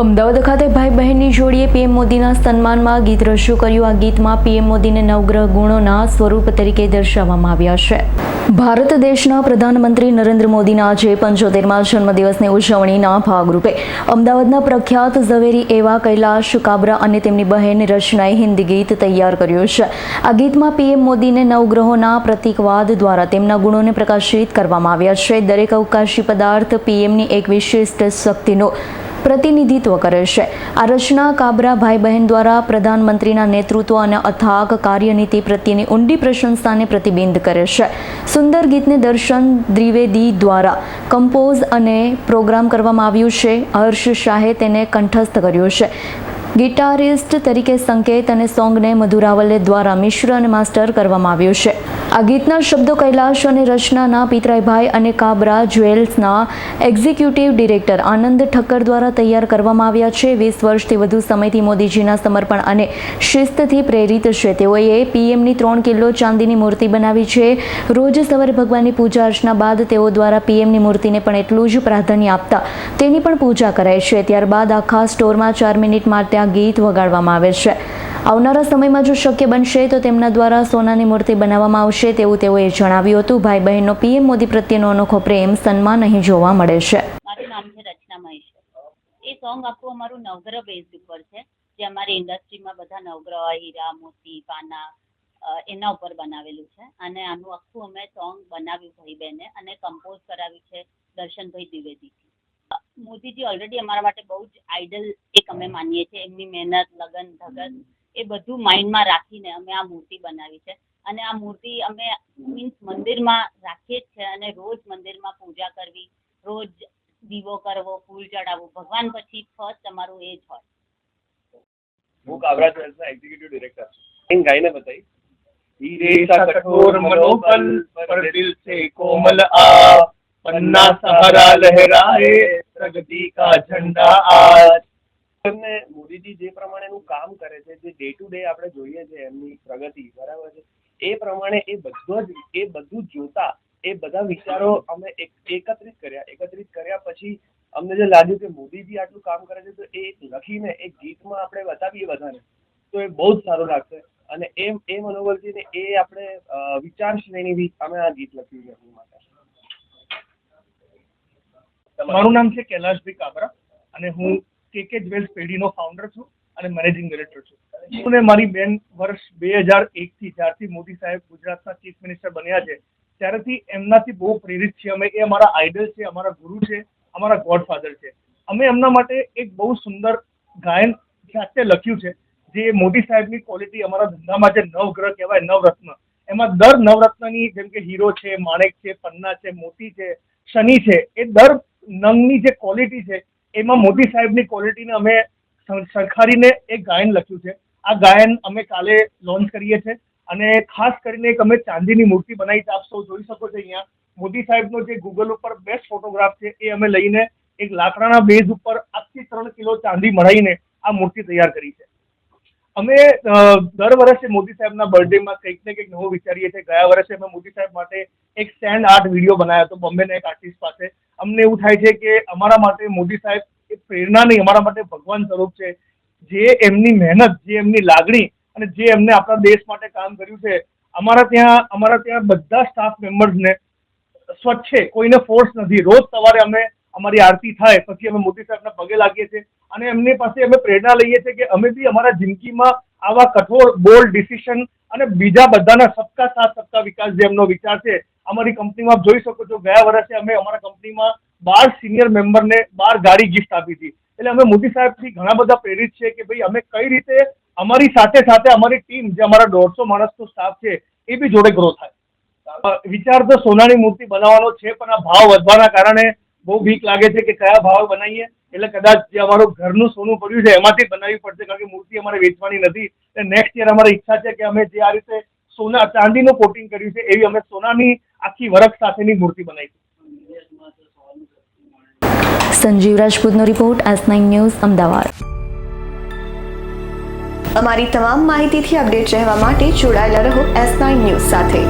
અમદાવાદ ખાતે ભાઈ બહેનની જોડીએ પીએમ મોદીના સન્માનમાં ગીત રજૂ કર્યું. આ ગીતમાં પીએમ મોદીને નવગ્રહ ગુણોના સ્વરૂપ તરીકે દર્શાવવામાં આવ્યા છે. ભારત દેશના પ્રધાનમંત્રી નરેન્દ્ર મોદીના આજે પંચોતેરમાં જન્મદિવસની ઉજવણીના ભાગરૂપે અમદાવાદના પ્રખ્યાત ઝવેરી એવા કૈલાશ કાબરા અને તેમની બહેન રચનાએ હિન્દી ગીત તૈયાર કર્યું છે. આ ગીતમાં પીએમ મોદીને નવગ્રહોના પ્રતિકવાદ દ્વારા તેમના ગુણોને પ્રકાશિત કરવામાં આવ્યા છે. દરેક અવકાશી પદાર્થ પીએમની એક વિશિષ્ટ શક્તિનો પ્રતિનિધિત્વ કરે છે. આ રચના કાબરા ભાઈ બહેન દ્વારા પ્રધાનમંત્રીના નેતૃત્વ અને અથાગ કાર્યનીતિ પ્રત્યેની ઊંડી પ્રશંસાને પ્રતિબિંબ કરે છે. સુંદર ગીતને દર્શન દ્વિવેદી દ્વારા કમ્પોઝ અને પ્રોગ્રામ કરવામાં આવ્યું છે. હર્ષ શાહે તેને કંઠસ્થ કર્યું છે. ગિટારિસ્ટ તરીકે સંકેત અને સોંગને મધુરાવલે દ્વારા મિશ્ર અને માસ્ટર કરવામાં આવ્યું છે. આ ગીતના શબ્દો કૈલાશ અને રચનાના પિતરાઈભાઈ અને કાબરા જ્વેલ્સના એક્ઝિક્યુટિવ ડિરેક્ટર આનંદ ઠક્કર દ્વારા તૈયાર કરવામાં આવ્યા છે. વીસ વર્ષથી વધુ સમયથી મોદીજીના સમર્પણ અને શિસ્તથી પ્રેરિત છે. તેઓએ પીએમની ત્રણ કિલો ચાંદીની મૂર્તિ બનાવી છે. રોજ સવારે ભગવાનની પૂજા અર્ચના બાદ તેઓ દ્વારા પીએમની મૂર્તિને પણ એટલું જ પ્રાધાન્ય આપતા તેની પણ પૂજા કરાય છે. ત્યારબાદ આખા સ્ટોરમાં ચાર મિનિટ માટે આ ગીત વગાડવામાં આવે છે. આવનારા સમયમાં જો શક્ય બનશે તો તેમના દ્વારા સોનાની મૂર્તિ બનાવવામાં આવશે તેવું તેઓએ જણાવ્યું હતું. ભાઈ બહેનનો પીએમ મોદી પ્રત્યેનો અનોખો પ્રેમ સન્માન અહીં જોવા મળે છે. મારું નામ છે રચના મહેશ્વર. એ સોંગ આખું અમારું નવગ્રહ બેઝ ઉપર છે. જે અમારી ઇન્ડસ્ટ્રીમાં બધા નવગ્રહ, હીરા, મોતી, પાના એના ઉપર બનાવેલું છે. અને આનું આખું અમે સોંગ બનાવ્યું ભાઈ બહેને અને કમ્પોઝ કરાવ્યું છે દર્શનભાઈ દ્વિવેદીથી. મોદીજી ઓલરેડી અમારા માટે બહુ જ આઈડલ એક અમે માનીએ છીએ. એમની મહેનત, લગન ધગન એ બધું માઇન્ડમાં રાખીને અમે આ મૂર્તિ બનાવી છે. અને આ મૂર્તિ અમે મીન્સ મંદિરમાં રાખીએ જ છે અને રોજ મંદિરમાં પૂજા કરવી રોજ દીવો કરવો ફૂલ ચડાવવું. ભગવાન પછી ફર્સ્ટ અમારું એ જ હોય. હું કાબરા જ્વેલ્સના એક્ઝિક્યુટિવ ડિરેક્ટર છું. ગાઈને બતાવી ધીરે સા કઠોર મનોબલ પર દિલ સે કોમલ આ. પન્ના સહારા લહેરાએ પ્રગતિ કા ઝંડા આજ. તમને મોદીજી જે પ્રમાણેનું કામ કરે છે, જે ડે ટુ ડે આપણે જોઈએ છે એમની પ્રગતિ, બરાબર છે? એ પ્રમાણે એ બધો જ, એ બધું જોતા, એ બધા વિચારો અમે એકત્રિત કર્યા. એકત્રિત કર્યા પછી અમને જે લાગ્યું કે મોદીજી આટલું કામ કરે છે, તો એ લખીને, એક ગીતમાં આપણે બતાવીએ બધાને, તો એ બહુ જ સારું લાગશે. અને એ એ મનોબળથી એ આપણે વિચાર શ્રેણીથી અમે આ ગીત લખ્યું છે માટે મારું નામ છે કૈલાશભાઈ કાબરા અને હું કે કે જ્વેલ્સ પેઢીનો ફાઉન્ડર છું અને મેનેજિંગ ડિરેક્ટર છું. હું ને મારી બેન વર્ષ બે હજાર એકથી જ્યારથી મોદી સાહેબ ગુજરાતના ચીફ મિનિસ્ટર બન્યા છે, ત્યારથી એમનાથી બહુ પ્રેરિત છીએ અમે. એ અમારા આઈડલ છે, અમારા ગુરુ છે, અમારા ગોડફાધર છે. અમે એમના માટે એક બહુ સુંદર ગાયન જાતે લખ્યું છે, જે મોદી સાહેબની ક્વોલિટી અમારા ધંધામાં જે નવગ્રહ કહેવાય, નવરત્ન. એમાં દર નવરત્નની જેમ કે હીરો છે, માણેક છે, પન્ના છે, મોતી છે, શનિ છે, એ દર નંગની જે ક્વોલિટી છે એમાં મોદી સાહેબની ક્વોલિટીને અમે સર- સરખારીને એક ગાયન લખ્યું છે. આ ગાયન અમે કાલે લોન્ચ કરીએ છીએ અને ખાસ કરીને એક અમે ચાંદીની મૂર્તિ બનાવી આપ સૌ જોઈ શકો છો અહીંયા. મોદી સાહેબનો જે ગૂગલ ઉપર બેસ્ટ ફોટોગ્રાફ છે, એ અમે લઈને એક લાકડાના બેઝ ઉપર આજથી ત્રણ કિલો ચાંદી મળાઈને આ મૂર્તિ તૈયાર કરી છે. અમે દર વર્ષે મોદી સાહેબના બર્થડેમાં કંઈક ને કંઈક નવું વિચારીએ છીએ. ગયા વર્ષે અમે મોદી સાહેબ માટે એક સ્ટેન્ડ આર્ટ વીડિયો બનાવ્યો હતો, બોમ્બેના એક આર્ટિસ્ટ પાસે. અમને એવું થાય છે કે અમારા માટે મોદી સાહેબ એ પ્રેરણા નહીં, અમારા માટે ભગવાન સ્વરૂપ છે. જે એમની મહેનત, જે એમની લાગણી અને જે એમને આપણા દેશ માટે કામ કર્યું છે, અમારા ત્યાં અમારા ત્યાં બધા સ્ટાફ મેમ્બર્સને સ્વચ્છ કોઈને ફોર્સ નથી. રોજ સવારે અમે અમારી આરતી થાય, પછી અમે મોદી સાહેબના પગે લાગીએ છીએ. અને એમની પાસે અમે પ્રેરણા લઈએ છીએ કે અમે બી અમારા જિંદગીમાં આવા કઠોર બોલ્ડ ડિસિશન અને બીજા બધાના સબકા સાથ, સબકા વિકાસ જે એમનો વિચાર છે, અમારી કંપનીમાં આપ જોઈ શકો છો, ગયા વર્ષે અમે અમારા કંપનીમાં બાર સિનિયર મેમ્બરને બાર ગાડી ગિફ્ટ આપી હતી. એટલે અમે મોદી સાહેબથી ઘણા બધા પ્રેરિત છે કે ભાઈ અમે કઈ રીતે અમારી સાથે સાથે અમારી ટીમ જે અમારા દોઢસો માણસનો સ્ટાફ છે, એ બી જોડે ગ્રો થાય. વિચાર તો સોનાની મૂર્તિ બનાવવાનો છે, પણ આ ભાવ વધવાના કારણે બહુ બીક લાગે છે કે કયા ભાવે બનાવીએ? એટલે કદાચ જે અમારું ઘરનું સોનું પડ્યું છે એમાંથી બનાવવી પડશે કારણ કે મૂર્તિ અમારે વેચવાની નથી. એટલે નેક્સ્ટ યર અમારી ઈચ્છા છે કે અમે જે આ રીતે સોના ચાંદીનું કોટિંગ કર્યું છે એવી અમે સોનાની આખી વરખ સાથેની મૂર્તિ બનાવીશું. Sanjeev રાજપૂતનો report S nine news Ahmedabad. અમારી તમામ માહિતીથી અપડેટ રહેવા માટે જોડાયેલા રહો એસ નાઇન ન્યૂઝ સાથે.